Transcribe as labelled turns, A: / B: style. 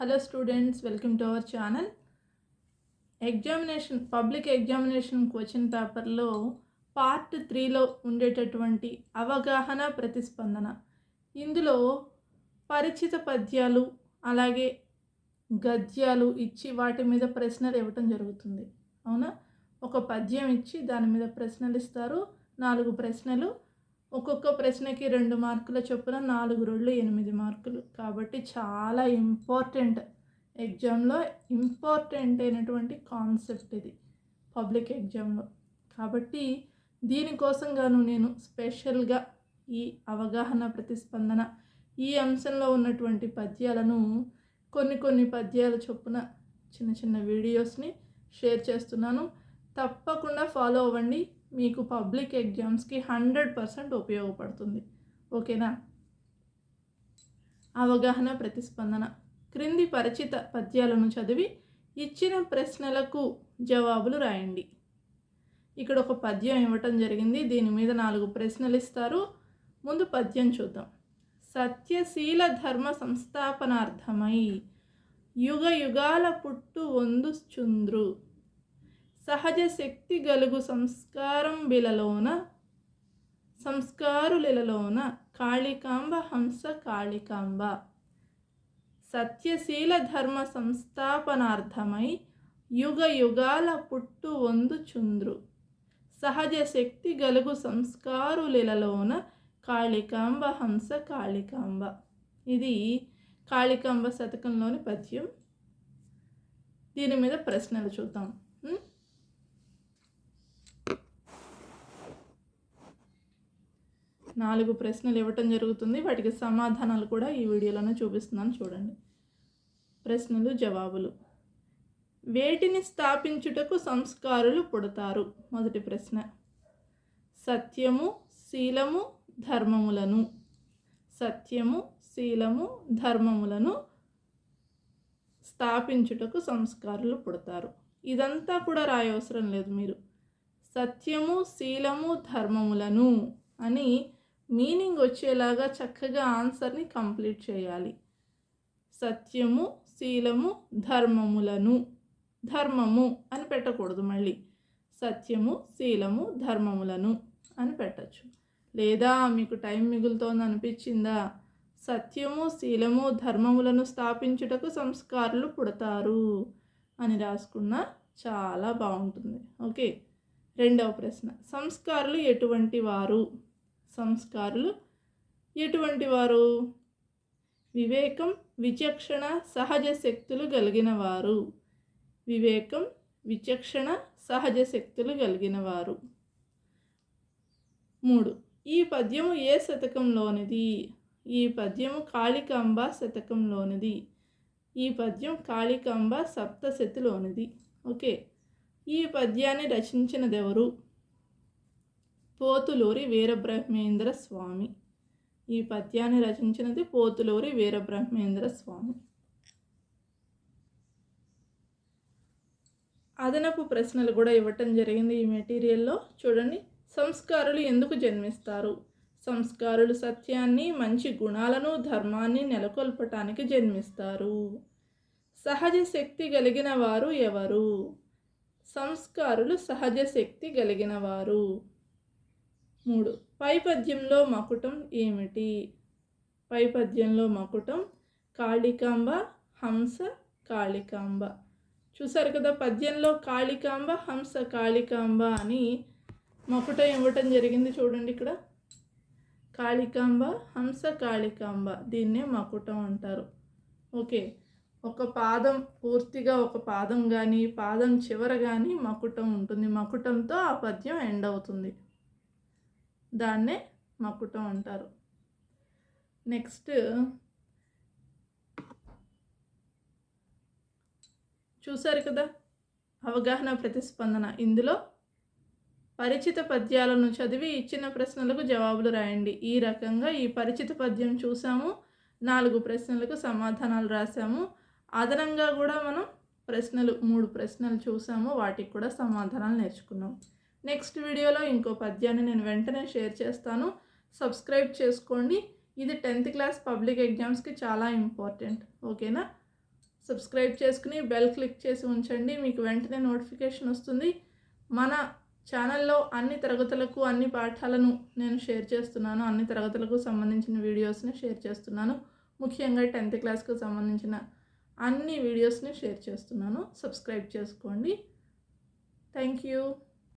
A: Hello students welcome to our channel examination public examination question పేపర్లో part త్రీలో ఉండేటటువంటి అవగాహన ప్రతిస్పందన. ఇందులో పరిచిత పద్యాలు అలాగే గద్యాలు ఇచ్చి వాటి మీద ప్రశ్నలు ఇవ్వటం జరుగుతుంది. అవునా? ఒక పద్యం ఇచ్చి దాని మీద ప్రశ్నలు ఇస్తారు. నాలుగు ప్రశ్నలు ఒక్కొక్క ప్రశ్నకి రెండు మార్కుల చొప్పున నాలుగు రెండు ఎనిమిది మార్కులు. కాబట్టి చాలా ఇంపార్టెంట్. ఎగ్జామ్లో ఇంపార్టెంట్ అయినటువంటి కాన్సెప్ట్ ఇది పబ్లిక్ ఎగ్జామ్లో. కాబట్టి దీనికోసం గాను నేను స్పెషల్గా ఈ అవగాహన ప్రతిస్పందన ఈ అంశంలో ఉన్నటువంటి పద్యాలను కొన్ని కొన్ని పద్యాల చొప్పున చిన్న చిన్న వీడియోస్ని షేర్ చేస్తున్నాను. తప్పకుండా ఫాలో అవ్వండి. మీకు పబ్లిక్ ఎగ్జామ్స్కి హండ్రెడ్ పర్సెంట్ ఉపయోగపడుతుంది. ఓకేనా? అవగాహన ప్రతిస్పందన. క్రింది పరిచిత పద్యాలను చదివి ఇచ్చిన ప్రశ్నలకు జవాబులు రాయండి. ఇక్కడ ఒక పద్యం ఇవ్వటం జరిగింది. దీని మీద నాలుగు ప్రశ్నలు ఇస్తారు. ముందు పద్యం చూద్దాం. సత్యశీల ధర్మ సంస్థాపనార్థమై యుగ యుగాల పుట్టు వందుచుంద్రు. సహజ శక్తి గలుగు సంస్కారం బిలలోన సంస్కారులలోన కాళికాంబ హంస కాళికాంబ. సత్యశీల ధర్మ సంస్థాపనార్థమై యుగ యుగాల పుట్టు వందు చుంద్రు. సహజ శక్తి గలుగు సంస్కారులలోన కాళికాంబ హంస కాళికాంబ. ఇది కాళికాంబ శతకంలోని పద్యం. దీని మీద ప్రశ్నలు చూద్దాం. నాలుగు ప్రశ్నలు ఇవ్వటం జరుగుతుంది. వాటికి సమాధానాలు కూడా ఈ వీడియోలోనే చూపిస్తున్నాను. చూడండి. ప్రశ్నలు జవాబులు. వేటిని స్థాపించుటకు సంస్కారులు పుడతారు? మొదటి ప్రశ్న. సత్యము శీలము ధర్మములను. సత్యము శీలము ధర్మములను స్థాపించుటకు సంస్కారులు పుడతారు. ఇదంతా కూడా రాయవసరం లేదు మీరు. సత్యము శీలము ధర్మములను అని మీనింగ్ వచ్చేలాగా చక్కగా ఆన్సర్ని కంప్లీట్ చేయాలి. సత్యము శీలము ధర్మములను. ధర్మము అని పెట్టకూడదు మళ్ళీ. సత్యము శీలము ధర్మములను అని పెట్టచ్చు. లేదా మీకు టైం మిగులుతోంది అనిపించిందా? సత్యము శీలము ధర్మములను స్థాపించుటకు సంస్కారులు పుడతారు అని రాసుకున్నా చాలా బాగుంటుంది. ఓకే. రెండవ ప్రశ్న. సంస్కారులు ఎటువంటి వారు? సంస్కారులు. ఎటువంటి వారు? వివేకం విచక్షణ సహజ శక్తులు కలిగిన వారు వివేకం విచక్షణ సహజ శక్తులు కలిగిన వారు మూడు. ఈ పద్యము ఏ శతకంలోనిది? ఈ పద్యము కాళికాంబ శతకంలోనిది. ఈ పద్యం కాళికాంబ సప్తశతిలోనిది. ఓకే. ఈ పద్యాన్ని రచించినదెవరు? పోతులూరి వీరబ్రహ్మేంద్ర స్వామి. ఈ పద్యాన్ని రచించినది పోతులూరి వీరబ్రహ్మేంద్ర స్వామి. అదనపు ప్రశ్నలు కూడా ఇవ్వటం జరిగింది ఈ మెటీరియల్లో. చూడండి సంస్కారులు ఎందుకు జన్మిస్తారు? సంస్కారులు సత్యాన్ని మంచి గుణాలను ధర్మాన్ని నెలకొల్పటానికి జన్మిస్తారు. సహజ శక్తి కలిగిన వారు ఎవరు? సంస్కారులు సహజ శక్తి కలిగిన వారు. మూడు. పై పద్యంలో మకుటం ఏమిటి? పై పద్యంలో మకుటం కాళికాంబ హంస కాళికాంబ. చూసారు కదా పద్యంలో కాళికాంబ హంస కాళికాంబ అని మకుటం ఇవ్వటం జరిగింది చూడండి ఇక్కడ. కాళికాంబ హంస కాళికాంబ. దీన్నే మకుటం అంటారు. ఓకే. ఒక పాదం పూర్తిగా ఒక పాదం కానీ పాదం చివర కానీ మకుటం ఉంటుంది. మకుటంతో ఆ పద్యం ఎండ్ అవుతుంది. దాన్నే మక్కుటం అంటారు. నెక్స్ట్ చూసారు కదా? అవగాహన ప్రతిస్పందన. ఇందులో పరిచిత పద్యాలను చదివి ఇచ్చిన ప్రశ్నలకు జవాబులు రాయండి. ఈ రకంగా ఈ పరిచిత పద్యం చూసాము. నాలుగు ప్రశ్నలకు సమాధానాలు రాసాము. అదనంగా కూడా మనం ప్రశ్నలు మూడు ప్రశ్నలు చూసాము. వాటికి కూడా సమాధానాలు నేర్చుకున్నాం. నెక్స్ట్ వీడియోలో ఇంకో పద్యాన్ని నేను వెంటనే షేర్ చేస్తాను. సబ్స్క్రైబ్ చేసుకోండి. ఇది టెన్త్ క్లాస్ పబ్లిక్ ఎగ్జామ్స్కి చాలా ఇంపార్టెంట్. ఓకేనా? సబ్స్క్రైబ్ చేసుకుని బెల్ క్లిక్ చేసి ఉంచండి. మీకు వెంటనే నోటిఫికేషన్ వస్తుంది. మన ఛానల్లో అన్ని తరగతులకు అన్ని పాఠాలను నేను షేర్ చేస్తున్నాను. అన్ని తరగతులకు సంబంధించిన వీడియోస్ని షేర్ చేస్తున్నాను. ముఖ్యంగా టెన్త్ క్లాస్కు సంబంధించిన అన్ని వీడియోస్ని షేర్ చేస్తున్నాను. సబ్స్క్రైబ్ చేసుకోండి. Thank you.